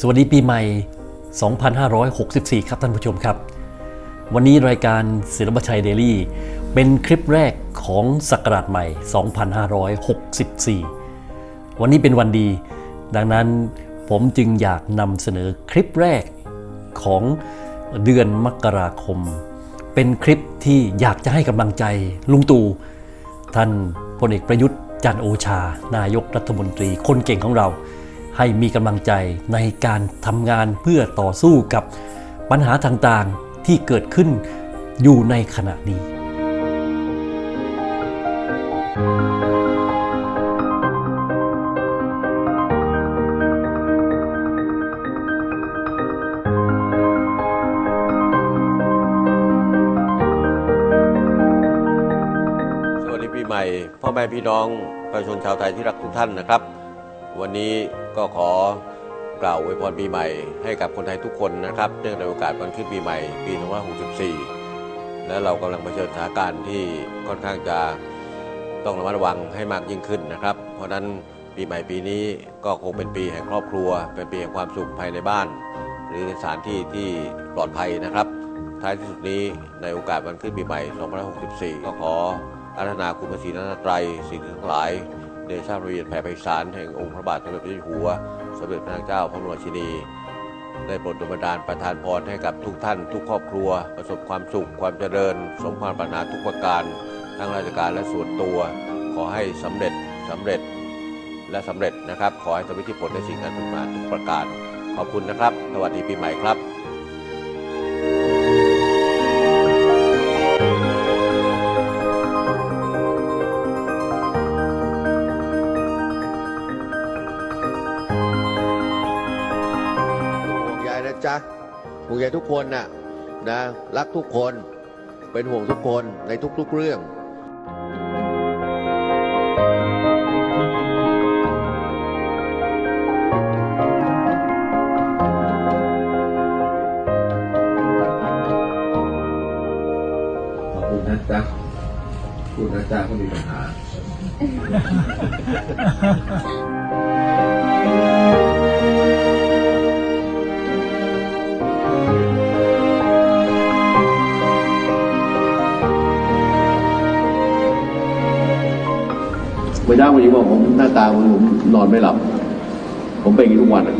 สวัสดีปีใหม่ 2564 ครับท่านผู้ชมครับ วันนี้รายการศิลปชัยเดลี่ เป็นคลิปแรกของศักราชใหม่ 2564 วันนี้เป็นวันดี ดังนั้นผมจึงอยากนำเสนอคลิปแรกของเดือนมกราคม เป็นคลิปที่อยากจะให้กำลังใจลุงตู่ท่านพลเอกประยุทธ์จันโอชา นายกรัฐมนตรีคนเก่งของเรา ให้มีกำลังใจในการทำงานเพื่อต่อสู้กับปัญหาต่างๆที่เกิดขึ้นอยู่ในขณะนี้สวัสดีปีใหม่พ่อแม่พี่น้องประชาชนชาวไทยที่รักทุกท่านนะครับ วันนี้ก็ขอกล่าวอวยพรปีใหม่ ให้กับคนไทยทุกคนนะครับเนื่องในโอกาสวันขึ้นปีใหม่ปี 2564 และเรากำลังเผชิญสถานการณ์ที่ค่อนข้างจะต้องระมัดระวังให้มากยิ่งขึ้นนะครับ เพราะฉะนั้นปีใหม่ปีนี้ก็คงเป็นปีแห่งครอบครัว เป็นปีแห่งความสุขภายในบ้าน หรือในสถานที่ที่ปลอดภัยนะครับ ท้ายที่สุดนี้ในโอกาสวันขึ้นปีใหม่ 2564 ก็ขออาราธนาคุณพระศรีรัตนตรัยสิ่งทั้งหลาย เดชาพระเวียนแผ่ไพศาลแห่งองค์พระบาทสมเด็จพระเจ้าอยู่หัว สมเด็จพระนางเจ้าพระบรมราชินี ได้โปรดดลบันดาลประทานพรให้กับทุกท่าน ทุกครอบครัว ประสบความสุขความเจริญ สมความปรารถนาทุกประการ ทั้งราชการและส่วนตัว ขอให้สำเร็จสำเร็จและสำเร็จนะครับ ขอให้สำเร็จที่ผลในสิ่งนั้นทุกมาทุกประการ ขอบคุณนะครับ สวัสดีปีใหม่ครับ จ๊ะห่วงใยทุกคนน่ะนะรักทุกคนเป็นห่วงทุกคนในทุกๆเรื่องขอบคุณนะจ๊ะพูดนะจ๊ะก็มีปัญหา ไม่ได้วันนี้บอกผมหน้าตาผมผมนอนไม่หลับ ผมเป็นอย่างนี้ทุกวันอะ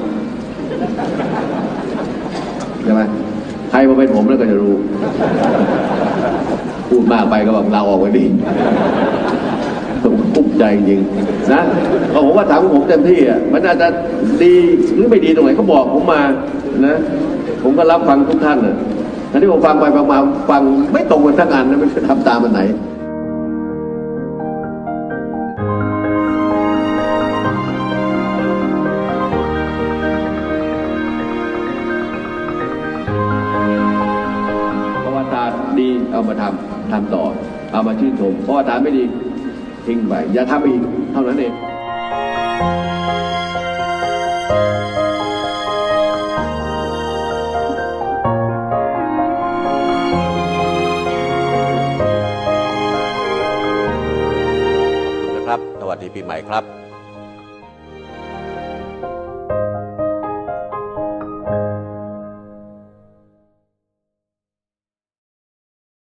ใช่ไหมใครมาเป็นผมแล้วก็จะรู้ พูดมากไปก็แบบลาออกไปดีผมกุ้มใจจริงนะก็ผมว่าถามผมเต็มที่อะมันอาจจะดีหรือไม่ดีตรงไหนเขาบอกผมมานะ ผมก็รับฟังทุกท่านอะอันที่ผมฟังไปฟังมาฟังไม่ตรงกันทั้งอันนะไม่ทำตามมันไหน ทำทำต่อ เอามาชื่นชมเพราะว่าตาไม่ดีทิ้งไปอย่าทำอีกเท่านั้นเองนะครับ สวัสดีปีใหม่ครับ